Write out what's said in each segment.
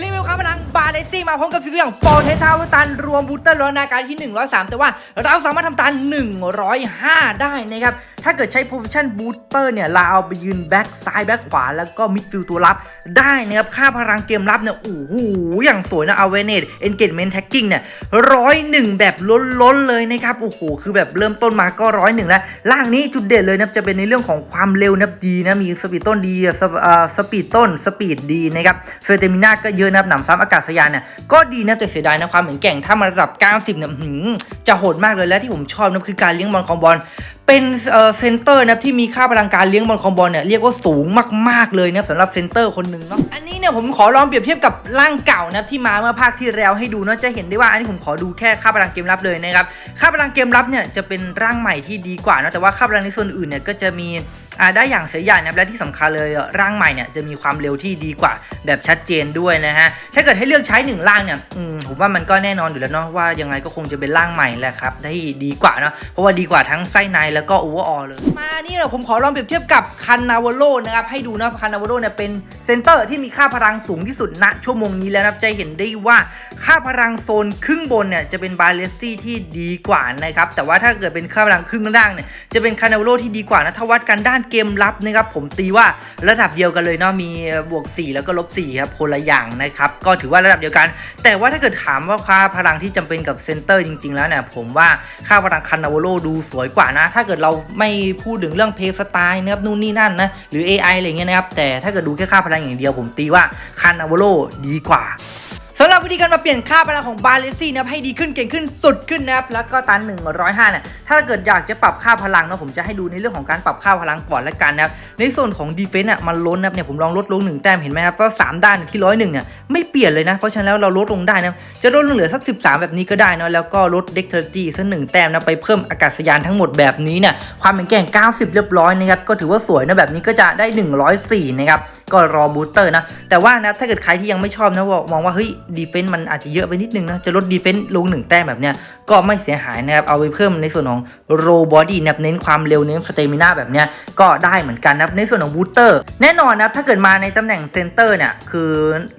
รีวิวครับพลังบาเลซี่มาพร้อมกับฟิกอย่างฟอร์เทสทาวตัน รวมบูตเตอร์ล้อนาการที่ 103 แต่ว่าเราสามารถทำตัน 105 ได้นะครับ ถ้าเกิดใช้ position booster เนี่ยเราเอาไปยืนแบ็กซ้ายแบ็กขวาแล้วก็มิดฟิลตัวรับ ได้นะครับ ค่าพลังเกมรับเนี่ยโอ้โหอย่างสวยนะ awareness engagement tagging เนี่ยร้อยหนึ่งแบบล้นๆเลยนะครับโอ้โหคือแบบเริ่มต้นมาก็ร้อยหนึ่งแล้วล่างนี้จุดเด่นเลยนะจะเป็นในเรื่องของความเร็วนะดีนะมีสปีดต้นดีสปเอ่อสปีดต้นสปีดดีนะครับเฟเตมิน่าก็เยอะนะครับหนำซ้ำอากาศยานเนี่ยก็ดีนะแต่เสียดายนะความเหมือนแก่งถ้ามาระดับ 90เนี่ยจะโหดมากเลยและที่ผมชอบนะคือการเลี้ยงบอลคอมบอล เป็นเอ่อเซนเตอร์นะครับที่มีค่าพลังการเลี้ยงบอลคอมบอลเนี่ยเรียกว่าสูงมากๆเลยนะครับสำหรับเซนเตอร์คนหนึ่งเนาะอันนี้เนี่ยผมขอลองเปรียบเทียบกับร่างเก่านะครับที่มาเมื่อภาคที่แล้วให้ดูเนาะจะเห็นได้ว่าอันนี้ผมขอดูแค่ค่าพลังเกมรับเลยนะครับค่าพลังเกมรับเนี่ยจะเป็นร่างใหม่ที่ดีกว่าเนาะแต่ว่าค่าพลังในส่วนอื่นเนี่ยก็จะมี ได้อย่างเสียอย่างนะและที่สำคัญเลยร่างใหม่เนี่ยจะมีความเร็วที่ดีกว่าแบบชัดเจนด้วยนะฮะถ้าเกิดให้เลือกใช้หนึ่งร่างเนี่ยผมว่ามันก็แน่นอนอยู่แล้วเนาะว่ายังไงก็คงจะเป็นร่างใหม่แหละครับได้ดีกว่าเนาะเพราะว่าดีกว่าทั้งไส้ในแล้วก็โอเวอร์ออลเลยมานี่เราผมขอลองเปรียบเทียบกับคันนาวโลนะครับให้ดูนะคันนาวโลเนี่ยเป็นเซนเตอร์ที่มีค่าพลังสูงที่สุดณชั่วโมงนี้แล้วนะจะเห็นได้ว่าค่าพลังโซนครึ่งบนเนี่ยจะเป็นบาเลซี่ที่ดีกว่านะครับแต่ว่าถ้าเกิดเป็นค่าพลังครึ่งล่างเนี่ยจะเป็นคันนาวโลที่ดีกว่านะถ้าวัดกันด้านเกมรับนะครับผมตีว่าระดับเดียวกันเลยเนาะมีบวก 4 แล้วก็ลบ4ครับคนละอย่างนะครับก็ถือว่าระดับเดียวกัน แต่ว่าถ้าเกิดถามว่าค่าพลังที่จำเป็นกับเซนเตอร์จริง ๆ แล้วเนี่ยผมว่าค่าพลังคันนาวโลดูสวยกว่านะ ถ้าเกิดเราไม่พูดถึงเรื่องเพย์สไตล์นะครับนู่นนี่นั่นนะหรือ AI อะไรเงี้ยนะครับแต่ถ้าเกิดดูแค่ค่าพลังอย่างเดียวผมตีว่าคันนาวโลดีกว่าำหรับวิธีการมาเปลี่ยนค่าพลังของบาเลซี่นะครับให้ดีขึ้นเก่งขึ้นสุดขึ้นนะครับแล้วก็ตัน 105เนี่ยถ้าเกิดอยากจะปรับค่าพลังนะผมจะให้ดูในเรื่องของการปรับค่าพลังก่อนละกันนะครับในส่วนของดีเฟนต์อะมันล้นนะครับเนี่ยผมลองลดลงหนึ่งแต้มเห็นไหมครับว่าสามด้านที่ร้อยหนึ่งเนี่ยไม่เปลี่ยนเลยนะ เพราะฉะนั้นแล้วเราลดลงได้นะจะลดลงเหลือสัก 13 แบบนี้ก็ได้นะแล้วก็ลดเด็กเทอร์ตี้สักหนึ่งแต้มนะไปเพิ่มอากาศยานทั้งหมดแบบนี้เนี่ยความเป็นแกร่ง 90 เรียบร้อยนะครับก็ถือว่าสวยนะแบบนี้ก็จะได้ 104นะครับก็รอบูสเตอร์นะแต่ว่านะถ้าเกิดใครที่ยังไม่ชอบนะมองว่าเฮ้ยดีเฟนต์มันอาจจะเยอะไปนิดนึงนะจะลดดีเฟนต์ลงหนึ่งแต้มแบบเนี้ยก็ไม่เสียหายนะครับเอาไปเพิ่มในส่วนของโรบอดี้นะครับเน้นความเร็วเน้นสเตมิน่าแบบเนี้ยก็ได้เหมือนกันนะครับในส่วนของบูเตอร์แน่นอนนะครับถ้าเกิดมาในตำแหน่งเซนเตอร์เนี่ยคือ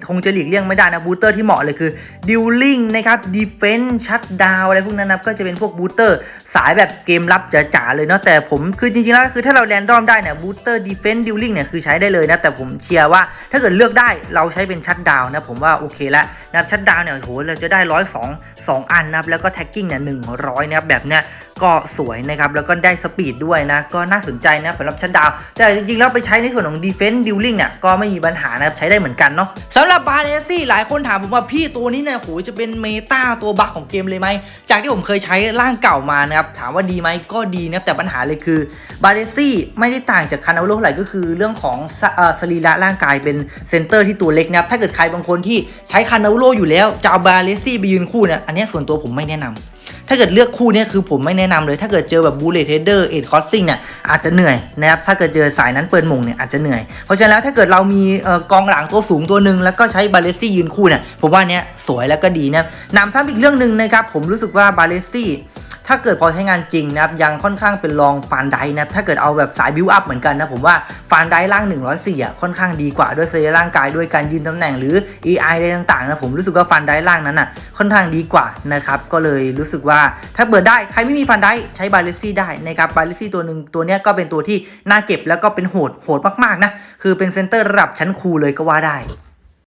คงจะหลีกเลี่ยงไม่ได้นะบูเตอร์ที่เหมาะเลยคือดิวลิงนะครับดีเฟนต์ชัดดาวอะไรพวกนั้นนับก็จะเป็นพวกบูเตอร์สายแบบเกมรับจ๋าๆเลยเนาะแต่ผมคือจริงๆแล้วคือถ้าเราแรนดอมได้เนี่ยบูเตอร์ดีเฟนต์ดิวลิงเนี่ยคือใช้ได้เลยนะแต่ผมเชียร์ว่าถ้าเกิดเลือกได้เราใช้เป็นชัดดาวนะผมว่าโอเคแล้วนะชัดดาวเนี่ยโหเราจะได้ร้อยสองสองอันนะครับแล้วก็แท็กกิ้งเนี่ยหนึ่งร้อยนะครับแบบเนี้ย ก็สวยนะครับ แล้วก็ได้สปีดด้วยนะ ก็น่าสนใจนะสำหรับชัดดาว แต่จริงๆแล้วไปใช้ในส่วนของดีเฟนต์ดิวลิงเนี่ยก็ไม่มีปัญหานะครับ ใช้ได้เหมือนกันเนาะสำหรับบาเลซี่หลายคนถามผมว่าพี่ตัวนี้เนี่ยโหจะเป็นเมตาตัวบัคของเกมเลยไหม จากที่ผมเคยใช้ร่างเก่ามานะครับ ถามว่าดีไหมก็ดีนะแต่ปัญหาเลยคือบาเลซี่ไม่ได้ต่างจากคานาโลเท่าไหร่ก็คือเรื่องของสสรีระร่างกายเป็นเซนเตอร์ที่ตัวเล็กนะครับถ้าเกิดใครบางคนที่ใช้คานาโลอยู่แล้วจะเอาบาเลซี่ไปยืนคู่เนี่ยอันนี้ส่วนตัวผมไม่แนะนำ ถ้าเกิดเลือกคู่นี้คือผมไม่แนะนำเลย ถ้าเกิดเจอแบบบูเลตเทเดอร์เอ็ดคอสซิงเนี่ยอาจจะเหนื่อยนะครับ ถ้าเกิดเจอสายนั้นเปิดมงเนี่ยอาจจะเหนื่อย เพราะฉะนั้นแล้วถ้าเกิดเรามีออกองหลังตัวสูงตัวหนึ่งแล้วก็ใช้บาเลสซี่ยืนคู่เนี่ยผมว่าเนี้ยสวยแล้วก็ดีนะนำซ้ำอีกเรื่องหนึ่งนะครับผมรู้สึกว่าบาเลสซี่ ถ้าเกิดพอใช้งานจริงนะครับยังค่อนข้างเป็นรองฟานไดนะครับถ้าเกิดเอาแบบสายบิวอัพเหมือนกันนะผมว่าฟานไดล่าง 104อะค่อนข้างดีกว่าด้วยเซร่างกายด้วยการยืนตำแหน่งหรือ AI อะไรต่างๆนะผมรู้สึกว่าฟันไดล่างนั้นอะค่อนข้างดีกว่านะครับก็เลยรู้สึกว่าถ้าเปิดได้ใครไม่มีฟันไดใช้บาเลซี่ได้นะครับบาเลซี่ตัวหนึ่งตัวเนี้ยก็เป็นตัวที่น่าเก็บแล้วก็เป็นโหดโหดมากๆนะคือเป็นเซนเตอร์ระดับชั้นครูเลยก็ว่าได้